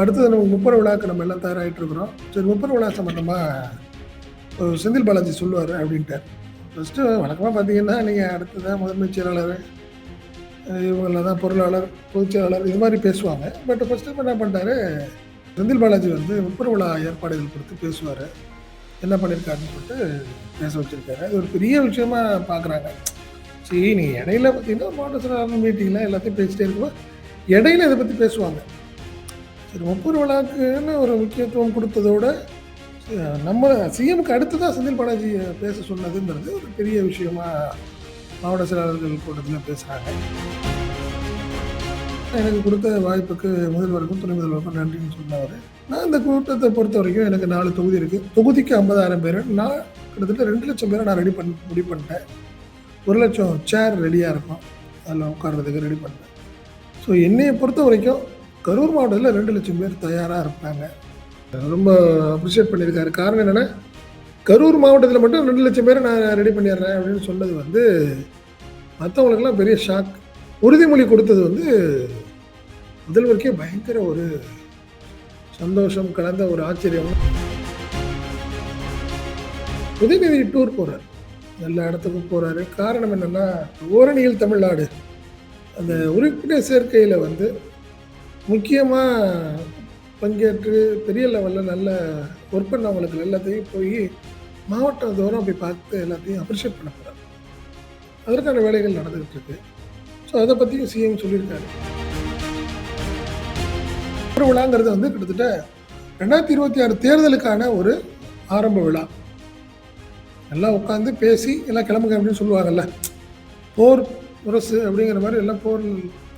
அடுத்தது நம்ம முப்பர விழாக்கு நம்ம எல்லாம் தயாராகிட்டு இருக்கிறோம் சரி முப்பர விழா சம்மந்தமாக செந்தில் பாலாஜி சொல்லுவார் அப்படின்ட்டார். ஃபஸ்ட்டு வழக்கமாக பார்த்தீங்கன்னா நீங்கள் அடுத்ததான் முதன்மை செயலாளர் இவங்கள தான் பொருளாளர் பொதுச் செயலாளர் இது மாதிரி பேசுவாங்க. பட் ஃபஸ்ட்டு என்ன பண்ணிட்டாரு செந்தில் பாலாஜி வந்து முப்பர விழா ஏற்பாடுகள் கொடுத்து பேசுவார். என்ன பண்ணியிருக்காருன்னு சொல்லிட்டு பேச வச்சுருக்காரு. அது ஒரு பெரிய விஷயமா பார்க்குறாங்க. சரி நீங்கள் இடையில பார்த்தீங்கன்னா மாவட்ட செயலாளர் மீட்டிங்கில் எல்லாத்தையும் பேசிட்டே இருக்கும்போது இடையில இதை பற்றி பேசுவாங்க. சரி முப்பது விழாக்குன்னு ஒரு முக்கியத்துவம் கொடுத்ததோட நம்ம சிஎம்க்கு அடுத்து தான் செந்தில் பாலாஜி பேச சொன்னதுங்கிறது ஒரு பெரிய விஷயமா மாவட்ட செயலாளர்கள் கூட்டத்தில் பேசுகிறாங்க எனக்கு கொடுத்த வாய்ப்புக்கு முதல்வருக்கும் துணை முதல்வருக்கும் நன்றின்னு சொன்னவர். நான் இந்த கூட்டத்தை பொறுத்த வரைக்கும் எனக்கு நாலு தொகுதி இருக்குது தொகுதிக்கு ஐம்பதாயிரம் பேர். நான் கிட்டத்தட்ட ரெண்டு லட்சம் பேரை நான் ரெடி பண்ணி முடிவு பண்ணிட்டேன். ஒரு லட்சம் சேர் ரெடியாக இருக்கும். அதில் உட்கார்றதுக்கு ரெடி பண்ணிட்டேன். ஸோ என்னையை பொறுத்த வரைக்கும் கரூர் மாவட்டத்தில் ரெண்டு லட்சம் பேர் தயாராக இருப்பாங்க. ரொம்ப அப்ரிஷியேட் பண்ணியிருக்காரு. காரணம் என்னென்னா கரூர் மாவட்டத்தில் மட்டும் ரெண்டு லட்சம் பேரை நான் ரெடி பண்ணிடுறேன் அப்படின்னு சொன்னது வந்து மற்றவங்களுக்கெல்லாம் பெரிய ஷாக் உறுதிமொழி கொடுத்தது வந்து முதல்வருக்கே பயங்கர ஒரு சந்தோஷம் கலந்த ஒரு ஆச்சரியம். உதயநிதி டூர் போகிறார் எல்லா இடத்துக்கும் போகிறாரு காரணம் என்னென்னா ஓரணியில் தமிழ்நாடு. அந்த உறுப்பினர் சேர்க்கையில் வந்து முக்கியமாக பங்கேற்று பெரிய லெவலில் நல்ல ஒர்க் பண்ணவங்களுக்கு எல்லாத்தையும் போய் மாவட்டம் தோறும் போய் பார்த்து எல்லாத்தையும் அப்ரிஷியேட் பண்ண போகிறாங்க அதற்கான வேலைகள் நடந்துகிட்டு இருக்கு. ஸோ அதை பற்றியும் சிஎம் சொல்லியிருக்காரு. ஒரு விழாங்கிறது வந்து கிட்டத்தட்ட ரெண்டாயிரத்தி இருபத்தி ஆறு தேர்தலுக்கான ஒரு ஆரம்ப விழா. எல்லாம் உட்காந்து பேசி எல்லாம் கிளம்புங்க அப்படின்னு சொல்லுவாங்கல்ல. போர் முரசு அப்படிங்கிற மாதிரி எல்லாம் போர்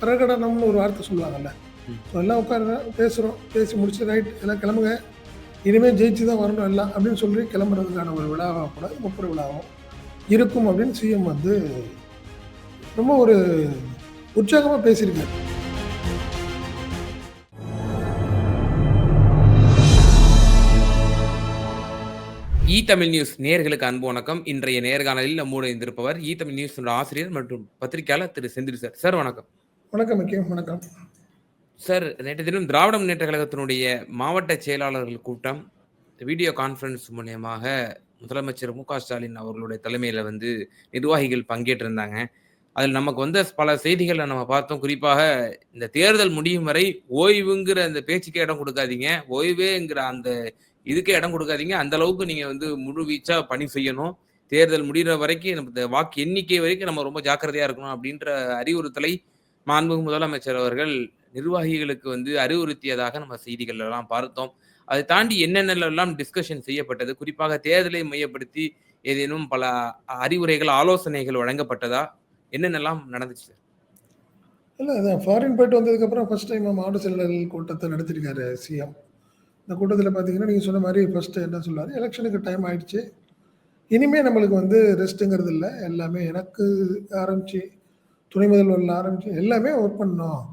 பிரகடனம்னு ஒரு வார்த்தை சொல்லுவாங்கல்ல. ஸோ எல்லாம் உட்கார பேசுகிறோம் பேசி முடிச்சு ரைட் எல்லாம் கிளம்புங்க. இனிமேல் ஜெயிச்சு தான் வரணும் எல்லாம் அப்படின்னு சொல்லி கிளம்புறதுக்கான ஒரு விழாவாக கூட முப்பது விழாவும் இருக்கும் அப்படின்னு சிஎம் வந்து ரொம்ப ஒரு உற்சாகமாக பேசியிருக்காரு. இ தமிழ் நியூஸ் நேயர்களுக்கு அன்பு வணக்கம். இன்றைய நேர்காணலில் நம்மோடு இருந்திருப்பவர் இ தமிழ் நியூஸ் ஆசிரியர் மற்றும் பத்திரிகையாளர் திரு செந்தில் சார். சார் வணக்கம். வணக்கம் வணக்கம். சார் நேற்று தினம் திராவிட முன்னேற்ற கழகத்தினுடைய மாவட்ட செயலாளர்கள் கூட்டம் வீடியோ கான்ஃபரன்ஸ் மூலியமாக முதலமைச்சர் மு க ஸ்டாலின் அவர்களுடைய தலைமையில் வந்து நிர்வாகிகள் பங்கேற்றிருந்தாங்க. அதில் நமக்கு வந்த பல செய்திகளை நம்ம பார்த்தோம். குறிப்பாக இந்த தேர்தல் முடியும் வரை ஓய்வுங்கிற அந்த பேச்சுக்கே இடம் கொடுக்காதீங்க. ஓய்வேங்கிற அந்த இதுக்கே இடம் கொடுக்காதீங்க. அந்த அளவுக்கு நீங்கள் வந்து முழு வீச்சாக பணி செய்யணும். தேர்தல் முடிகிற வரைக்கும் நம்ம இந்த வாக்கு எண்ணிக்கை வரைக்கும் நம்ம ரொம்ப ஜாக்கிரதையாக இருக்கணும் அப்படின்ற அறிவுறுத்தலை மாண்புமிகு முதலமைச்சர் அவர்கள் நிர்வாகிகளுக்கு வந்து அறிவுறுத்தியதாக நம்ம செய்திகள் எல்லாம் பார்த்தோம். அதை தாண்டி என்னென்னலாம் டிஸ்கஷன் செய்யப்பட்டது? குறிப்பாக தேர்தலை மையப்படுத்தி ஏதேனும் பல அறிவுரைகள் ஆலோசனைகள் வழங்கப்பட்டதா? என்னென்னலாம் நடந்துச்சு இல்லை அதான் ஃபாரின் போயிட்டு வந்ததுக்கப்புறம் ஃபர்ஸ்ட் டைம் மாவட்ட செயலாளர்கள் கூட்டத்தை நடத்திருக்காரு சிஎம் இந்த கூட்டத்தில் பார்த்தீங்கன்னா நீங்கள் சொன்ன மாதிரி ஃபஸ்ட்டு என்ன சொல்லாரு எலெக்ஷனுக்கு டைம் ஆயிடுச்சு. இனிமேல் நம்மளுக்கு வந்து ரெஸ்ட்டுங்கிறது இல்லை எல்லாமே எனக்கு ஆரம்பிச்சு துணை முதல்வர்கள் ஆரம்பிச்சு எல்லாமே ஒர்க் பண்ணோம்.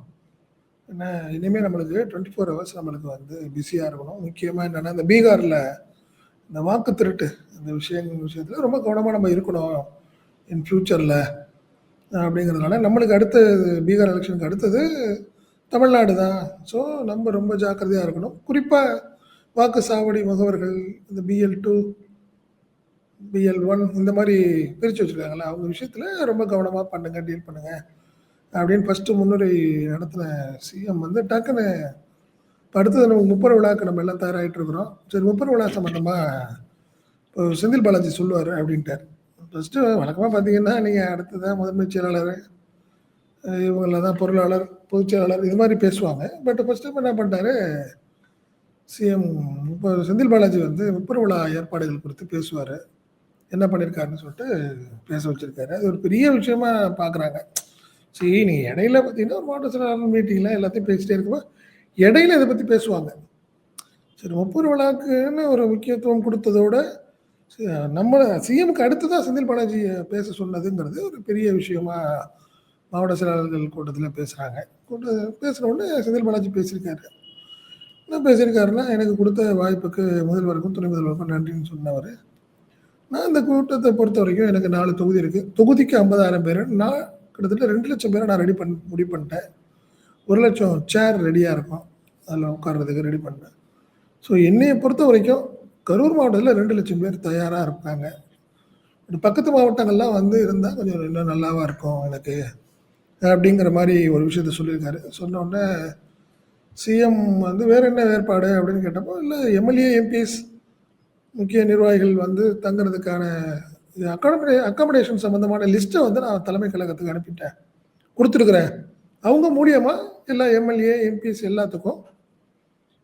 இனிமேல் நம்மளுக்கு டுவெண்ட்டி ஃபோர் ஹவர்ஸ் நம்மளுக்கு வந்து பிஸியாக இருக்கணும். முக்கியமாக என்னென்னா இந்த பீகாரில் இந்த வாக்கு திருட்டு இந்த விஷயங்கள் விஷயத்தில் ரொம்ப கவனமாக நம்ம இருக்கணும் இன் ஃப்யூச்சரில் அப்படிங்கிறதுனால நம்மளுக்கு அடுத்த பீகார் எலெக்ஷனுக்கு அடுத்தது தமிழ்நாடு தான். ஸோ நம்ம ரொம்ப ஜாக்கிரதையாக இருக்கணும். குறிப்பாக வாக்கு சாவடி முகவர்கள் இந்த பிஎல் டூ பிஎல் ஒன் இந்த மாதிரி பிரித்து வச்சுருக்காங்களா அவங்க விஷயத்தில் ரொம்ப கவனமாக பண்ணுங்கள் டீல் பண்ணுங்கள் அப்படின்னு ஃபஸ்ட்டு முன்னுரை நடத்தின சிஎம் வந்து டக்குன்னு இப்போ அடுத்தது நம்ம முப்பது விழாக்கு நம்ம எல்லாம் தயாராகிட்டு இருக்கிறோம். சரி முப்பது விழா சம்மந்தமாக இப்போ செந்தில் பாலாஜி சொல்லுவார் அப்படின்ட்டார். ஃபஸ்ட்டு வழக்கமாக பார்த்தீங்கன்னா நீங்கள் அடுத்ததான் முதன்மை செயலாளர் இவங்கள தான் பொருளாளர் பொதுச் செயலாளர் இது மாதிரி பேசுவாங்க. பட் ஃபஸ்ட்டு இப்போ என்ன பண்ணிட்டாரு? சிஎம் இப்போ செந்தில் பாலாஜி வந்து முப்பது விழா ஏற்பாடுகள் குறித்து பேசுவார். என்ன பண்ணியிருக்காருன்னு சொல்லிட்டு பேச வச்சுருக்காரு. அது ஒரு பெரிய விஷயமா பார்க்குறாங்க சரி நீங்கள் இடையில பார்த்தீங்கன்னா ஒரு மாவட்ட செயலாளர் மீட்டிங்கில் எல்லாத்தையும் பேசிட்டே இருக்கும்போது இடையில இதை பற்றி பேசுவாங்க. சரி முப்பூர் விழாக்குன்னு ஒரு முக்கியத்துவம் கொடுத்ததோட நம்ம சிஎம்க்கு அடுத்து தான் செந்தில் பாலாஜி பேச சொன்னதுங்கிறது ஒரு பெரிய விஷயமா மாவட்ட செயலாளர்கள் கூட்டத்தில் பேசுகிறாங்க கூட்ட பேசுன உடனே செந்தில் பாலாஜி பேசியிருக்காரு. என்ன பேசியிருக்காருன்னா எனக்கு கொடுத்த வாய்ப்புக்கு முதல்வருக்கும் துணை முதல்வருக்கும் நன்றின்னு சொன்னவர். நான் இந்த கூட்டத்தை பொறுத்த வரைக்கும் எனக்கு நாலு தொகுதி இருக்குது தொகுதிக்கு ஐம்பதாயிரம் பேர். நான் கிட்டத்தட்ட ரெண்டு லட்சம் பேரை நான் ரெடி பண்ண முடிவு பண்ணிட்டேன். ஒரு லட்சம் சேர் ரெடியாக இருக்கும். அதில் உட்கார்றதுக்கு ரெடி பண்ணேன் ஸோ என்னையை பொறுத்த வரைக்கும் கரூர் மாவட்டத்தில் ரெண்டு லட்சம் பேர் தயாராக இருப்பாங்க பக்கத்து மாவட்டங்கள்லாம் வந்து இருந்தால் கொஞ்சம் இன்னும் நல்லாவாக இருக்கும் எனக்கு. அப்படிங்கிற மாதிரி ஒரு விஷயத்த சொல்லியிருக்காரு. சொன்னோடனே சிஎம் வந்து வேறு என்ன ஏற்பாடு அப்படின்னு கேட்டப்போ இல்லை எம்எல்ஏ எம்பிஸ் முக்கிய நிர்வாகிகள் வந்து தங்குறதுக்கான அக்காமடே அக்காமடேஷன் சம்மந்தமான லிஸ்ட்டை வந்து நான் தலைமை கழகத்துக்கு அனுப்பிட்டேன். கொடுத்துருக்குறேன். அவங்க மூலியமாக எல்லா எம்எல்ஏ எம்பிஸ் எல்லாத்துக்கும்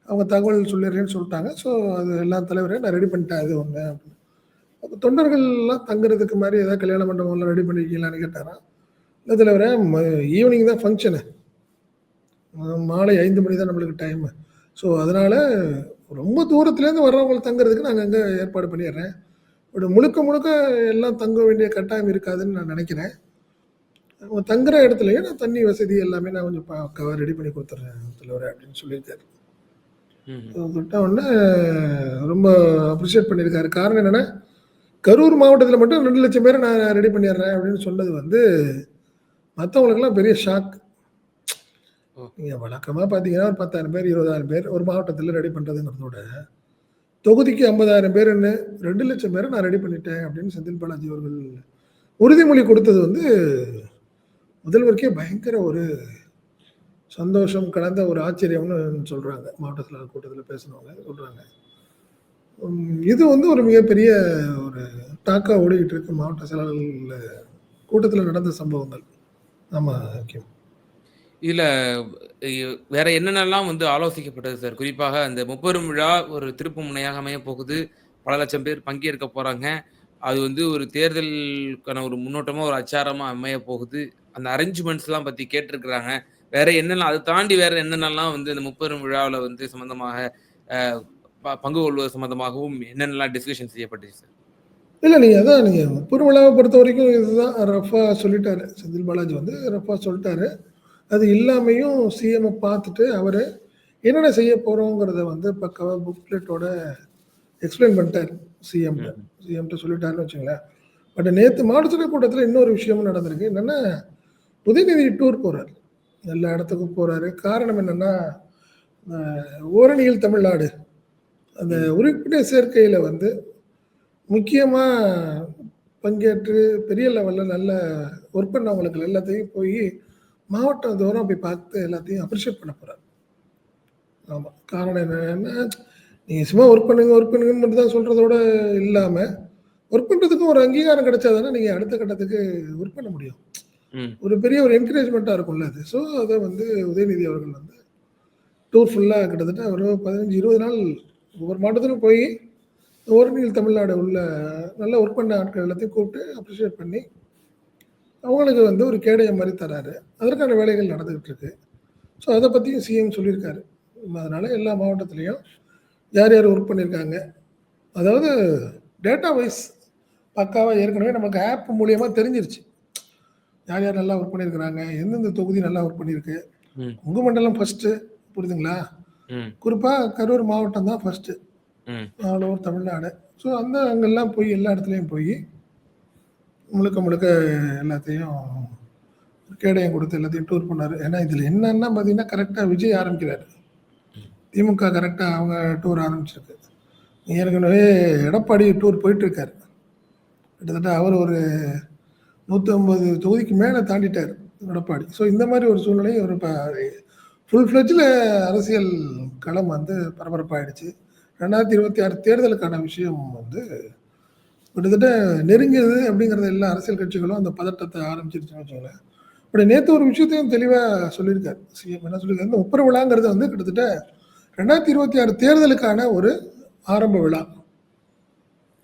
அவங்க தகவல் சொல்லிடுறேன்னு சொல்லிட்டாங்க. ஸோ அது எல்லா தலைவரையும் நான் ரெடி பண்ணிட்டேன். அது ஒன்று அப்படின்னு அப்போ தொண்டர்கள்லாம் தங்குறதுக்கு மாதிரி ஏதாவது கல்யாண மண்டபம்லாம் ரெடி பண்ணிருக்கீங்களான்னு கேட்டாரா இல்லை தலைவரே ஈவினிங் தான் ஃபங்க்ஷனு மாலை ஐந்து மணி தான் நம்மளுக்கு டைமு ஸோ அதனால் ரொம்ப தூரத்துலேருந்து வர்றவங்களை தங்குறதுக்கு நாங்கள் அங்கே ஏற்பாடு பண்ணிடுறேன். பட் முழுக்க முழுக்க எல்லாம் தங்க வேண்டிய கட்டாயம் இருக்காதுன்னு நான் நினைக்கிறேன். தங்குற இடத்துலயே நான் தண்ணி வசதி எல்லாமே நான் கொஞ்சம் ரெடி பண்ணி கொடுத்துட்றேன் தலைவரே அப்படின்னு சொல்லியிருக்காரு. ஒன்று ரொம்ப அப்ரிஷியேட் பண்ணியிருக்காரு. காரணம் என்னென்னா கரூர் மாவட்டத்தில் மட்டும் ரெண்டு லட்சம் பேரை நான் ரெடி பண்ணிடுறேன் அப்படின்னு சொன்னது வந்து மற்றவங்களுக்கெல்லாம் பெரிய ஷாக். நீங்கள் வழக்கமாக பார்த்தீங்கன்னா ஒரு பத்தாயிரம் பேர் இருபதாயிரம் பேர் ஒரு மாவட்டத்தில் ரெடி பண்ணுறதுங்கிறதோட தொகுதிக்கு ஐம்பதாயிரம் பேருன்னு ரெண்டு லட்சம் பேரை நான் ரெடி பண்ணிட்டேன் அப்படின்னு செந்தில் பாலாஜி அவர்கள் உறுதிமொழி கொடுத்தது வந்து முதல்வருக்கே பயங்கர ஒரு சந்தோஷம் கலந்த ஒரு ஆச்சரியம்னு சொல்கிறாங்க மாவட்டத்தில் கூட்டத்தில் பேசினவங்க சொல்கிறாங்க இது வந்து ஒரு மிகப்பெரிய ஒரு டாக்காக ஓடிக்கிட்டு இருக்கு மாவட்ட செயலாளர்கள் கூட்டத்தில் நடந்த சம்பவங்கள். ஆமாம் ஓகே இதுல வேற என்னென்னலாம் வந்து ஆலோசிக்கப்பட்டது சார் குறிப்பாக அந்த முப்பெரும் விழா ஒரு திருப்பு முனையாக அமைய போகுது. பல லட்சம் பேர் பங்கேற்க போறாங்க. அது வந்து ஒரு தேர்தலுக்கான ஒரு முன்னோட்டமா ஒரு அச்சாரமா அமைய போகுது. அந்த அரேஞ்ச்மெண்ட்ஸ் எல்லாம் பத்தி கேட்டிருக்கிறாங்க. வேற என்னெல்லாம் அதை தாண்டி வேற என்னென்னலாம் வந்து இந்த முப்பெரும் விழாவில் வந்து சம்பந்தமாக ப- பங்கு கொள்வது சம்பந்தமாகவும் என்னென்னலாம் டிஸ்கஷன் செய்யப்பட்டுச்சு சார் இல்லை நீங்கள் அதான் நீங்கள் முப்பெரும் விழாவை பொறுத்த வரைக்கும் இதுதான் ரஃபா சொல்லிட்டாரு. செந்தில் பாலாஜி வந்து ரஃபா சொல்லிட்டாரு. அது இல்லாமையும் சிஎம்ஐ பார்த்துட்டு அவர் என்னென்ன செய்ய போகிறோங்கிறத வந்து பக்காவாக புக்லெட்டோட எக்ஸ்பிளைன் பண்ணிட்டார் சிஎம் சிஎம்கிட்ட சொல்லிட்டாருன்னு வச்சுங்களேன். பட் நேற்று மாவட்ட கூட்டத்தில் இன்னொரு விஷயமும் நடந்திருக்கு. என்னென்னா உதயநிதி டூர் போகிறார் எல்லா இடத்துக்கும் போகிறாரு காரணம் என்னென்னா ஓரணியில் தமிழ்நாடு. அந்த உறுப்பினர் சேர்க்கையில் வந்து முக்கியமாக பங்கேற்று பெரிய லெவலில் நல்ல ஒர்க் பண்ணவங்களுக்கு எல்லாத்தையும் போய் மாவட்டம் தோறும் போய் பார்த்து எல்லாத்தையும் அப்ரிஷியேட் பண்ண போகிறார் ஆமாம் காரணம் என்னன்னா நீங்கள் சும்மா ஒர்க் பண்ணுங்க ஒர்க் பண்ணுங்கன்னு மட்டும் தான் சொல்கிறதோட இல்லாமல் ஒர்க் பண்ணுறதுக்கும் ஒரு அங்கீகாரம் கிடைச்சா தானே நீங்கள் அடுத்த கட்டத்துக்கு ஒர்க் பண்ண முடியும். ஒரு பெரிய ஒரு என்கரேஜ்மெண்ட்டாக இருக்கும்ல அது. ஸோ அதை வந்து உதயநிதி அவர்கள் வந்து டூர் ஃபுல்லாக கிட்டத்தட்ட ஒரு பதினஞ்சு இருபது நாள் ஒவ்வொரு மாவட்டத்திலும் போய் ஓரணியில் தமிழ்நாடு உள்ள நல்ல ஒர்க் பண்ண ஆட்கள் எல்லாத்தையும் கூப்பிட்டு அப்ரிஷியேட் பண்ணி அவங்களுக்கு வந்து ஒரு கேடயம் மாதிரி தராரு. அதற்கான வேலைகள் நடந்துகிட்டு இருக்கு ஸோ அதை பற்றியும் சிஎம் சொல்லியிருக்காரு. அதனால எல்லா மாவட்டத்துலேயும் யார் யார் ஒர்க் பண்ணியிருக்காங்க. அதாவது டேட்டா வைஸ் பக்காவாக ஏற்கனவே நமக்கு ஆப் மூலியமாக தெரிஞ்சிருச்சு. யார் யார் நல்லா ஒர்க் பண்ணியிருக்கிறாங்க எந்தெந்த தொகுதி நல்லா ஒர்க் பண்ணியிருக்கு. உங்கள் மண்டலம் ஃபஸ்ட்டு புரியுதுங்களா? குறிப்பாக கரூர் மாவட்டம் தான் first all over Tamil Nadu. So அந்த அங்கெல்லாம் போய் எல்லா இடத்துலையும் போய் முழுக்க முழுக்க எல்லாத்தையும் கேடயம் கொடுத்து எல்லாத்தையும் டூர் பண்ணார். ஏன்னா இதில் என்னென்னா பார்த்தீங்கன்னா கரெக்டாக விஜய் ஆரம்பிக்கிறாரு. திமுக கரெக்டாக அவங்க டூர் ஆரம்பிச்சிருக்கு. ஏற்கனவே எடப்பாடி டூர் போயிட்டுருக்காரு. கிட்டத்தட்ட அவர் ஒரு நூற்றி ஐம்பது தொகுதிக்கு மேலே தாண்டிட்டார் எடப்பாடி. ஸோ இந்த மாதிரி ஒரு சூழ்நிலை ஒரு இப்போ ஃபுல் ஃப்ளெஜில் அரசியல் களம் வந்து பரபரப்பாயிடுச்சு. ரெண்டாயிரத்தி இருபத்தி ஆறு தேர்தலுக்கான விஷயம் வந்து கிட்டத்தட்ட நெருங்கியது அப்படிங்கிறத எல்லா அரசியல் கட்சிகளும் அந்த பதட்டத்தை ஆரம்பிச்சிருச்சுன்னு வச்சுக்கோங்களேன். பட் நேற்று ஒரு விஷயத்தையும் தெளிவாக சொல்லியிருக்காரு. சிஎம் என்ன சொல்லியிருக்காரு? இந்த முப்பெரும் விழாங்கிறது வந்து கிட்டத்தட்ட ரெண்டாயிரத்தி இருபத்தி ஆறு தேர்தலுக்கான ஒரு ஆரம்ப விழா.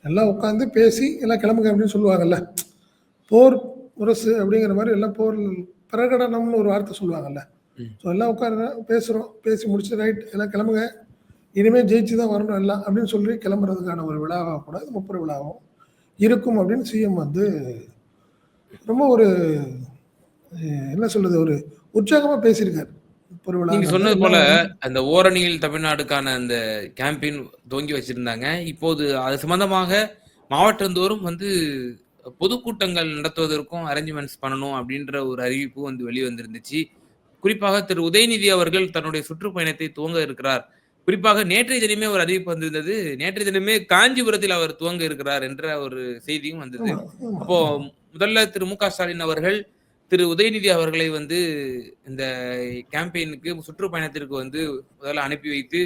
எல்லாம் உட்காந்து பேசி எல்லாம் கிளம்புங்க அப்படின்னு சொல்லுவாங்கல்ல. போர் முரசு அப்படிங்கிற மாதிரி எல்லாம் போர் பிரகடனம்னு ஒரு வார்த்தை சொல்லுவாங்கல்ல. ஸோ எல்லாம் உட்காருங்க பேசுகிறோம் பேசி முடிச்சு ரைட் எல்லாம் கிளம்புங்க. இனிமேல் ஜெயிச்சு தான் வரணும் எல்லாம் அப்படின்னு சொல்லி கிளம்புறதுக்கான ஒரு விழாவாக கூட முப்பெரும் விழாவும். இருக்கும் அப்படின்னு சிஎம் வந்து ரொம்ப ஒரு என்ன சொல்றது ஒரு உற்சாகமாக பேசியிருக்காரு. நீங்க சொன்னது போல அந்த ஓரணியில் தமிழ்நாடுக்கான அந்த கேம்பெயின் துவங்கி வச்சிருந்தாங்க. இப்போது அது சம்பந்தமாக மாவட்டந்தோறும் வந்து பொதுக்கூட்டங்கள் நடத்துவதற்கும் அரேஞ்ச்மெண்ட்ஸ் பண்ணணும் அப்படின்ற ஒரு அறிவிப்பு வந்து வெளிவந்திருந்துச்சு. குறிப்பாக திரு. உதயநிதி அவர்கள் தன்னுடைய சுற்றுப்பயணத்தை துவங்க இருக்கிறார். குறிப்பாக நேற்றைய தினமே ஒரு அறிவிப்பு வந்திருந்தது. நேற்றைய தினமே காஞ்சிபுரத்தில் அவர் துவங்க இருக்கிறார் என்ற ஒரு செய்தியும் வந்தது. அப்போ முதல்ல திரு மு க ஸ்டாலின் அவர்கள் திரு உதயநிதி அவர்களை வந்து இந்த கேம்பெயினுக்கு சுற்றுப்பயணத்திற்கு வந்து முதல்ல அனுப்பி வைத்து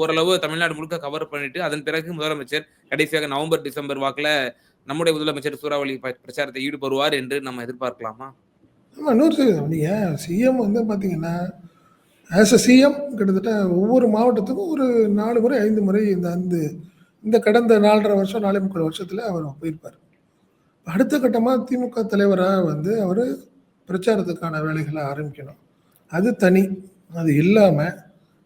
ஓரளவு தமிழ்நாடு முழுக்க கவர் பண்ணிட்டு அதன் பிறகு முதலமைச்சர் கடைசியாக நவம்பர் டிசம்பர் வாக்குல நம்முடைய முதலமைச்சர் சூறாவளி பிரச்சாரத்தை ஈடுபடுவார் என்று நம்ம எதிர்பார்க்கலாமா? நூறு சதவீதம். நீங்க சிஎம் வந்து பாத்தீங்கன்னா ஆஸ் அ சிஎம் கிட்டத்தட்ட ஒவ்வொரு மாவட்டத்துக்கும் ஒரு நாலு முறை ஐந்து முறை இந்த அந்த இந்த கடந்த நாலரை வருஷம் நாலே முக்கால் வருஷத்தில் அவர் போயிருப்பார். அடுத்த கட்டமாக திமுக தலைவராக வந்து அவர் பிரச்சாரத்துக்கான வேலைகளை ஆரம்பிக்கணும். அது தனி அது இல்லாமல்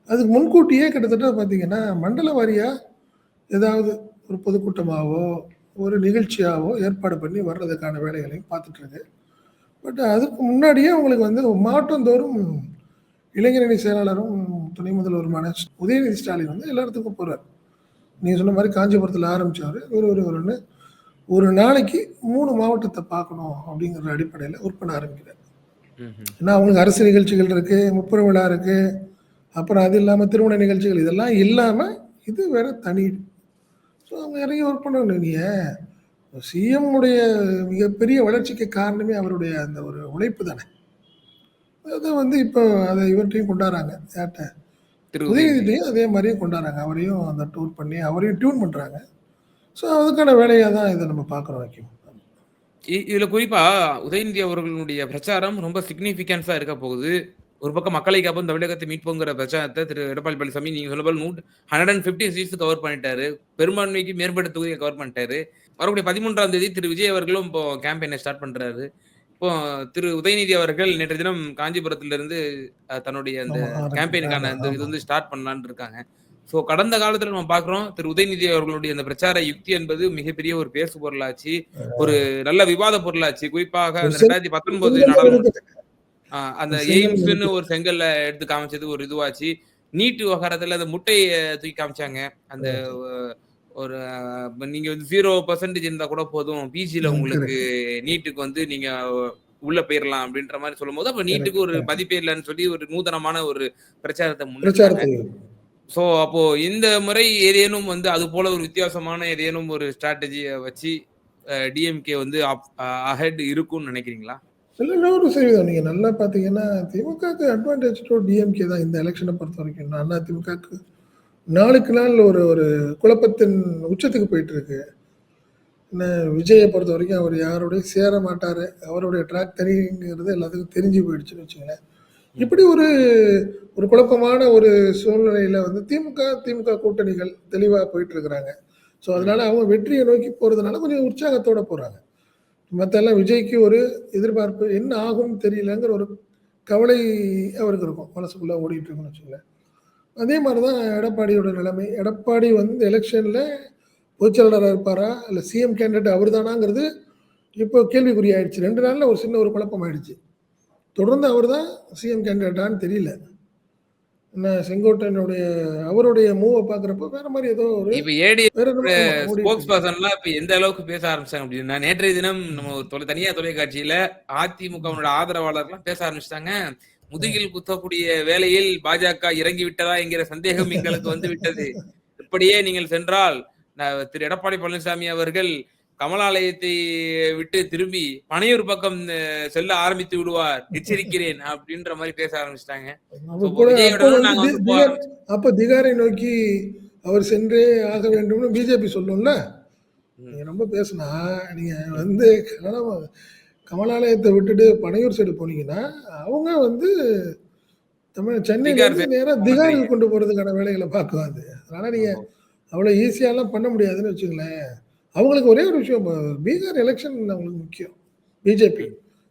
அதுக்கு முன்கூட்டியே கிட்டத்தட்ட பார்த்தீங்கன்னா மண்டல வாரியாக ஏதாவது ஒரு பொதுக்கூட்டமாகவோ ஒரு நிகழ்ச்சியாகவோ ஏற்பாடு பண்ணி வர்றதுக்கான வேலைகளையும் பார்த்துட்ருக்கு பட் அதுக்கு முன்னாடியே உங்களுக்கு வந்து மாவட்டந்தோறும் இளைஞரணி செயலாளரும் துணை முதல்வருமான உதயநிதி ஸ்டாலின் வந்து எல்லா இடத்துக்கும் போறார். நீங்க சொன்ன மாதிரி காஞ்சிபுரத்தில் ஆரம்பிச்சாரு. ஒரு ஒரு ஒருன்னு ஒரு நாளைக்கு மூணு மாவட்டத்தை பார்க்கணும் அப்படிங்கிற அடிப்படையில் ஒர்க் பண்ண ஆரம்பிக்கிறார் ஏன்னா அவங்களுக்கு அரசு நிகழ்ச்சிகள் இருக்கு முப்பெரும் விழா இருக்கு. அப்புறம் அது இல்லாமல் திருமண நிகழ்ச்சிகள் இதெல்லாம் இல்லாமல் இது வேற தனி ஸோ அவங்க இறங்கி ஒர்க் பண்ணணும் நீ சிஎம் உடைய மிகப்பெரிய வளர்ச்சிக்கு காரணமே அவருடைய அந்த ஒரு உழைப்பு தானே. அதை வந்து இப்போ அதை இவர்கிட்டையும் கொண்டாடுறாங்க யார்கிட்ட? உதயநிதியும் அதே மாதிரியே கொண்டாடுறாங்க. அவரையும் அந்த டூர் பண்ணி அவரையும் டியூன் பண்ணுறாங்க ஸோ அதுக்கான வேலையாக தான் இதை நம்ம பார்க்குறோம் வைக்கும் இ- இதுல குறிப்பா உதயநிதி அவர்களுடைய பிரச்சாரம் ரொம்ப சிக்னிபிகன்ஸா இருக்க போகுது. ஒரு பக்கம் மக்களை காப்போம் தமிழகத்தை மீட்போங்கிற பிரச்சாரத்தை திரு எடப்பாடி பழனிசாமி நீங்க சொல்ல போல nude hundred and fifty seats cover பண்ணிட்டாரு. பெரும்பான்மைக்கு மேற்பட்ட தொகுதியை கவர் பண்ணிட்டாரு. வரக்கூடிய பதிமூன்றாம் தேதி திரு விஜய் அவர்களும் இப்போ கேம்பெயினை ஸ்டார்ட் பண்றாரு. இப்போ திரு உதயநிதி அவர்கள் நேற்று தினம் காஞ்சிபுரத்திலிருந்து தன்னுடைய அந்த. கேம்பெயினுக்கான அந்த இது. வந்து ஸ்டார்ட் பண்ணலான்னு இருக்காங்க ஸோ கடந்த காலத்துல நம்ம பாக்குறோம் திரு உதயநிதி அவர்களுடைய அந்த பிரச்சார யுக்தி என்பது மிகப்பெரிய ஒரு பேசு பொருளாச்சு ஒரு நல்ல விவாத பொருளாச்சு குறிப்பாக ரெண்டாயிரத்தி பத்தொன்பது நாடாளுமன்ற அந்த எய்ம்ஸ்னு. ஒரு செங்கல்ல எடுத்து காமிச்சது ஒரு இதுவாச்சு நீட் விவகாரத்துல அந்த முட்டையை தூக்கி காமிச்சாங்க அந்த ஒரு நீங்க வந்து ஜீரோ பர்சன்டேஜ் இருந்தா கூட போதும். பிஜில உங்களுக்கு நீட்டுக்கு வந்து நீங்க உள்ள போயிடலாம் அப்படின்ற மாதிரி சொல்லும்போது அப்ப நீட்டுக்கு ஒரு மதிப்பே இல்லைன்னு சொல்லி ஒரு நூதனமான ஒரு பிரச்சாரத்தை முன்னெடுத்தாங்க சோ அப்போ இந்த முறை ஏதேனும் வந்து அது போல ஒரு வித்தியாசமான ஏதேனும் ஒரு ஸ்ட்ராட்டஜியை வச்சு டிஎம்கே வந்து அஹெட் இருக்கும்னு நினைக்கிறீங்களா? இல்லை நூறு சதவீதம் நீங்கள் நல்லா பார்த்தீங்கன்னா திமுகக்கு அட்வான்டேஜ் டு டிஎம்கே தான் இந்த எலெக்ஷனை பொறுத்த வரைக்கும் அண்ணா திமுகக்கு நாளுக்கு நாள் ஒரு ஒரு குழப்பத்தின் உச்சத்துக்கு போயிட்டு இருக்கு என்ன விஜயை பொறுத்த வரைக்கும் அவர் யாரோடையும் சேர மாட்டார் அவருடைய ட்ராக் தனிங்கிறது எல்லாத்துக்கும் தெரிஞ்சு போயிடுச்சுன்னு வச்சுங்களேன் இப்படி ஒரு ஒரு குழப்பமான ஒரு சூழ்நிலையில் வந்து திமுக திமுக கூட்டணிகள் தெளிவாக போயிட்டு இருக்கிறாங்க ஸோ அதனால அவங்க வெற்றியை நோக்கி போகிறதுனால கொஞ்சம் உற்சாகத்தோடு போகிறாங்க மற்றெல்லாம் விஜய்க்கு ஒரு எதிர்பார்ப்பு என்ன ஆகும்னு தெரியலங்கிற ஒரு கவலை அவருக்கு இருக்கும். மனசுக்குள்ளே ஓடிட்டு இருக்குன்னு வச்சுங்களேன் அதே மாதிரி தான் எடப்பாடியோட நிலைமை. எடப்பாடி வந்து இந்த எலெக்ஷனில் பொதுச்செயலாளராக இருப்பாரா? இல்லை சிஎம் கேண்டிடேட் அவர் தானாங்கிறது இப்போ கேள்விக்குறி ஆயிடுச்சு ரெண்டு நாளில் ஒரு சின்ன ஒரு குழப்பம் ஆயிடுச்சு தொடர்ந்து அவர் தான் சிஎம் கேண்டிடேட்டான்னு தெரியல. என்ன செங்கோட்டையனுடைய அவருடைய மூவை பார்க்குறப்ப வேற மாதிரி ஏதோ ஒரு இப்ப ஏடி ஸ்போக்ஸ். பர்சன்லாம் இப்ப எந்த அளவுக்கு பேச ஆரம்பிச்சாங்க அப்படின்னா நேற்றைய தினம் நம்ம ஒரு தொலை தனியார் தொலைக்காட்சியில அதிமுகவோட ஆதரவாளர்லாம் பேச ஆரம்பிச்சிட்டாங்க. முதுகில் குத்தக்கூடிய வேலையில் பாஜக இறங்கி விட்டதா என்கிற சந்தேகம் எங்களுக்கு வந்து விட்டது. இப்படியே நீங்கள் சென்றால் திரு எடப்பாடி பழனிசாமி அவர்கள் கமலாலயத்தை விட்டு திரும்பி பனையூர் பக்கம் செல்ல ஆரம்பித்து விடுவார். எச்சரிக்கிறேன் அப்படின்ற மாதிரி பேச ஆரம்பிச்சிட்டாங்க. அப்ப திகார் நோக்கி அவர் சென்றே ஆக வேண்டும்னு பிஜேபி சொல்லும்ல. நீங்க ரொம்ப பேசுனா நீங்க வந்து கமலாலயத்தை விட்டுட்டு பனையூர் சைடு போனீங்கன்னா அவங்க வந்து தமிழ் சென்னையில திகார் இருந்து சைடு நேரா போக திகாருக்கு. கொண்டு போறதுக்கான வேலைகளை பார்க்குவாது அதனால நீங்க அவ்வளவு ஈஸியாலாம் பண்ண முடியாதுன்னு வச்சுங்களேன் அவங்களுக்கு ஒரே ஒரு விஷயம் பீகார் எலெக்ஷன் அவங்களுக்கு முக்கியம் பிஜேபி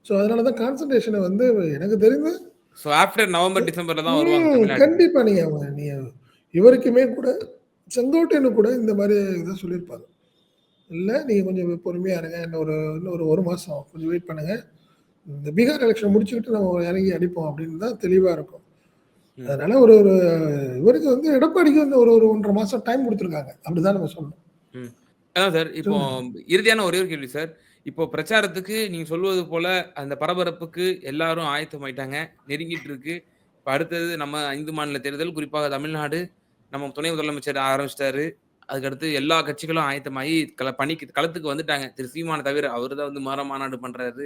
ஸோ அதனால தான் கான்சன்ட்ரேஷனை வந்து எனக்கு தெரிந்து ஆஃப்டர் நவம்பர் டிசம்பர்ல தான் வருவாங்க ம், தமிழ்நாடு. கண்டிப்பா நீங்க அவங்க நீங்க இவருக்குமே கூட செங்கோட்டையனு கூட இந்த மாதிரி இதை சொல்லியிருப்பாங்க. இல்லை நீங்கள் கொஞ்சம் பொறுமையா இருங்க இன்னும் ஒரு இன்னும் ஒரு ஒரு மாதம் கொஞ்சம் வெயிட் பண்ணுங்க இந்த பீகார் எலெக்ஷன் முடிச்சுக்கிட்டு நம்ம இறங்கி அடிப்போம் அப்படின்னு தான் தெளிவாக இருக்கும். அதனால ஒரு ஒரு இவருக்கு வந்து எடப்பாடிக்கு வந்து ஒரு ஒரு ஒன்றரை மாதம் டைம் கொடுத்துருக்காங்க அப்படிதான் நம்ம சொல்லணும் அதான் சார் இப்போ இறுதியான ஒரே ஒரு கேள்வி சார் இப்போ பிரச்சாரத்துக்கு நீங்க சொல்வது போல அந்த பரபரப்புக்கு எல்லாரும் ஆயத்தமாயிட்டாங்க. நெருங்கிட்டு இருக்கு. இப்ப அடுத்தது நம்ம 5 மாநில தேர்தல், குறிப்பாக தமிழ்நாடு. நம்ம துணை முதலமைச்சர் ஆரம்பிச்சுட்டாரு. அதுக்கடுத்து எல்லா கட்சிகளும் ஆயத்தமாயி கள பணிக்கு களத்துக்கு வந்துட்டாங்க. திரு சீமான தவிர. அவரு தான் வந்து மர மாநாடு பண்றாரு.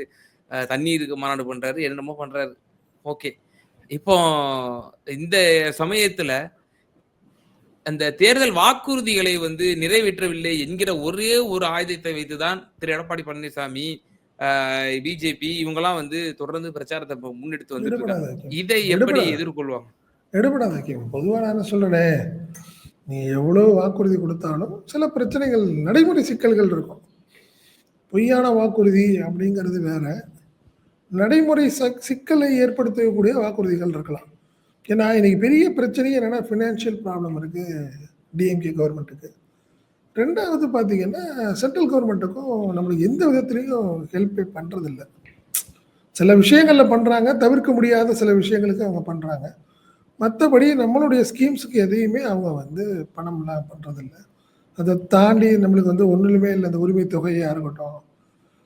அ தண்ணீருக்கு மாநாடு பண்றாரு. என்னென்னமோ பண்றாரு. ஓகே. இப்போ இந்த சமயத்துல அந்த தேர்தல் வாக்குறுதிகளை வந்து நிறைவேற்றவில்லை என்கிற ஒரே ஒரு ஆயுதத்தை வைத்து தான் திரு எடப்பாடி பழனிசாமி, பிஜேபி இவங்கலாம் வந்து தொடர்ந்து பிரச்சாரத்த முன்னெடுத்து வந்துட்டு இருக்காங்க. இதை எப்படி. எதிர்கொள்வாங்க? எடுபடாது ஹக்கீம். பொதுவா நான் சொல்றேனே, நீ எவ்வளோ வாக்குறுதி கொடுத்தாலும் சில பிரச்சனைகள் நடைமுறை சிக்கல்கள் இருக்கும். பொய்யான வாக்குறுதி அப்படிங்கிறது வேற. நடைமுறை சக் சிக்கலை ஏற்படுத்தக்கூடிய வாக்குறுதிகள் இருக்கலாம். ஏன்னா, இன்னைக்கு பெரிய பிரச்சனையே என்னென்னா ஃபினான்ஷியல் ப்ராப்ளம் இருக்கு டிஎம்கே கவர்மெண்ட்டுக்கு. ரெண்டாவது பார்த்தீங்கன்னா, சென்ட்ரல் கவர்மெண்ட்டுக்கும் நம்மளுக்கு எந்த விதத்துலேயும் ஹெல்ப்பே பண்ணுறதில்ல சில விஷயங்களில் பண்ணுறாங்க தவிர்க்க முடியாத சில விஷயங்களுக்கு அவங்க பண்ணுறாங்க மத்தபடி நம்மளுடைய ஸ்கீம்ஸ்க்கு எதையுமே அவங்க வந்து பணம்லாம் பண்றதில்ல. அத தாண்டி நம்மளுக்கு வந்து ஒண்ணுலுமே இல்ல. இந்த உரிமை தொகையா இருக்கட்டும்.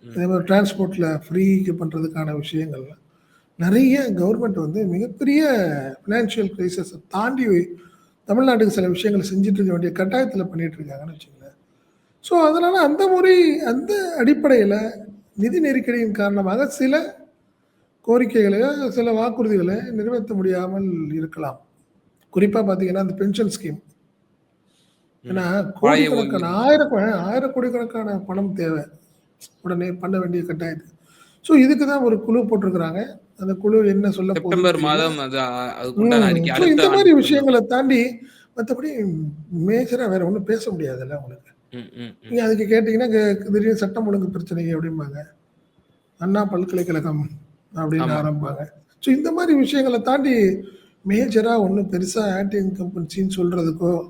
அதே மாரி டிரான்ஸ்போர்ட்ல ஃப்ரீக்கு பண்றதுக்கான விஷயங்கள். நெறைய கவர்மெண்ட் வந்து மிகப்பெரிய ஃபினான்ஷியல் கிரைசிஸ தாண்டி தமிழ்நாட்டுக்கு சில விஷயங்கள செஞ்சுட்டு இருக்க வேண்டிய கட்டாயத்தில பண்ணிட்டு இருக்காங்கன்னு வச்சுக்கங்களேன். ஸோ, அதனால அந்த முறை அந்த அடிப்படையில நிதி நெருக்கடியின் காரணமாக சில கோரிக்கைகளையோ, சில வாக்குறுதிகள நிறைவேத்த முடியாமல் இருக்கலாம். குறிப்பா பார்த்தீங்கன்னா, அந்த பென்ஷன் ஸ்கீம். ஏன்னா, கோடிக்கணக்கான. ஆயிரக்க 1000 கோடிக்கணக்கான பணம் தேவை. உடனே பண்ண வேண்டிய கட்டாயத்துக்கு. ஸோ, இதுக்கு தான் ஒரு குழு போட்டிருக்கிறாங்க. அந்த குழு என்ன சொல்ல செப்டம்பர். மாதம் இந்த வரும். விஷயங்கள தாண்டி மத்தபடி மேஜரா வேற ஒண்ணும் பேச முடியாதுல்ல உங்களுக்கு. ம், ம், ம். நீங்க அதுக்கு கேட்டீங்கன்னா, திடீர்னு சட்டம் ஒழுங்கு பிரச்சனை அப்படிம்பாங்க. அண்ணா பல்கலைக்கழகம் அப்படின்னு. ஆரம்பிப்பாங்க. ஸோ, இந்த மாரி விஷயங்கள தாண்டி மேஜரா ஒண்ணும் பெருசா ஆன்டி இன்கம்பன்சின்னு சொல்றதுக்கோ,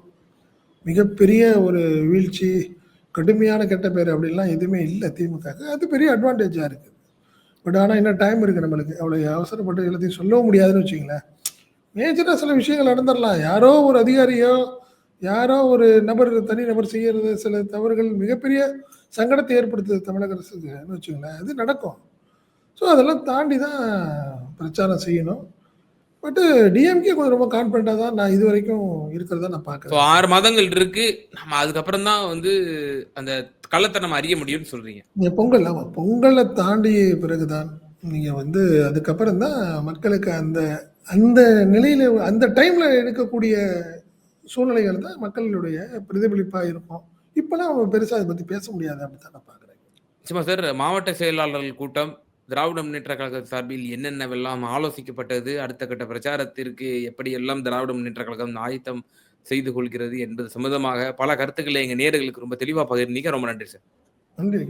மிகப்பெரிய ஒரு வீழ்ச்சி, கடுமையான கெட்ட பேரு அப்படின்லாம் எதுவுமே இல்ல திமுகக்கு. அது பெரிய அட்வான்டேஜா இருக்கு. பட் ஆனா இன்னும் டைம் இருக்கு நம்மளுக்கு. அவ்வளோ அவசரப்பட்டு எல்லாத்தையும் சொல்லவும் முடியாதுன்னு வச்சுக்கங்களேன். மேஜரா சில விஷயங்கள் நடந்துரலாம். யாரோ ஒரு அதிகாரியோ, யாரோ ஒரு நபர் தனி நபர் செய்யறது சில தவறுகள் மிகப்பெரிய சங்கடத்தை ஏற்படுத்துது தமிழக அரசுக்குன்னு வச்சுக்கங்களேன். அது நடக்கும். ஸோ, அதெல்லாம் தாண்டி தான் பிரச்சாரம் செய்யணும். பட் டிஎம்கே கொஞ்சம் ரொம்ப கான்ஃபிடென்ட்டா தான் நான் இதுவரைக்கும் இருக்கிறதா நான் பார்க்குறேன். 6 மாதங்கள் இருக்கு. நம்ம அதுக்கப்புறம் தான் வந்து அந்த களத்த நம்ம அறிய முடியும்னு சொல்றீங்க. நீங்க பொங்கல் ஆமா. பொங்கல தாண்டிய பிறகு தான் நீங்க வந்து அதுக்கப்புறம் தான் மக்களுக்கு அந்த அந்த நிலையில அந்த டைம்ல எடுக்கக்கூடிய சூழ்நிலைகள் தான் மக்களுடைய பிரதிபலிப்பா இருக்கும். இப்பலாம் அவங்க பெருசா அத பத்தி பேச முடியாது அப்படித்தான் நான் பார்க்குறேன். நிச்சயமா சார். மாவட்ட செயலாளர்கள் கூட்டம், திராவிட முன்னேற்ற கழக சார்பில் என்னென்னவெல்லாம் ஆலோசிக்கப்பட்டது? அடுத்த கட்ட பிரச்சாரத்திற்கு எப்படியெல்லாம் திராவிட முன்னேற்ற கழகம் ஆயத்தம் செய்து கொள்கிறது என்பது சம்பந்தமாக பல கருத்துக்களை எங்கள் நேர்களுக்கு ரொம்ப தெளிவாக பகிர்ந்தீங்க. ரொம்ப நன்றி சார். நன்றி.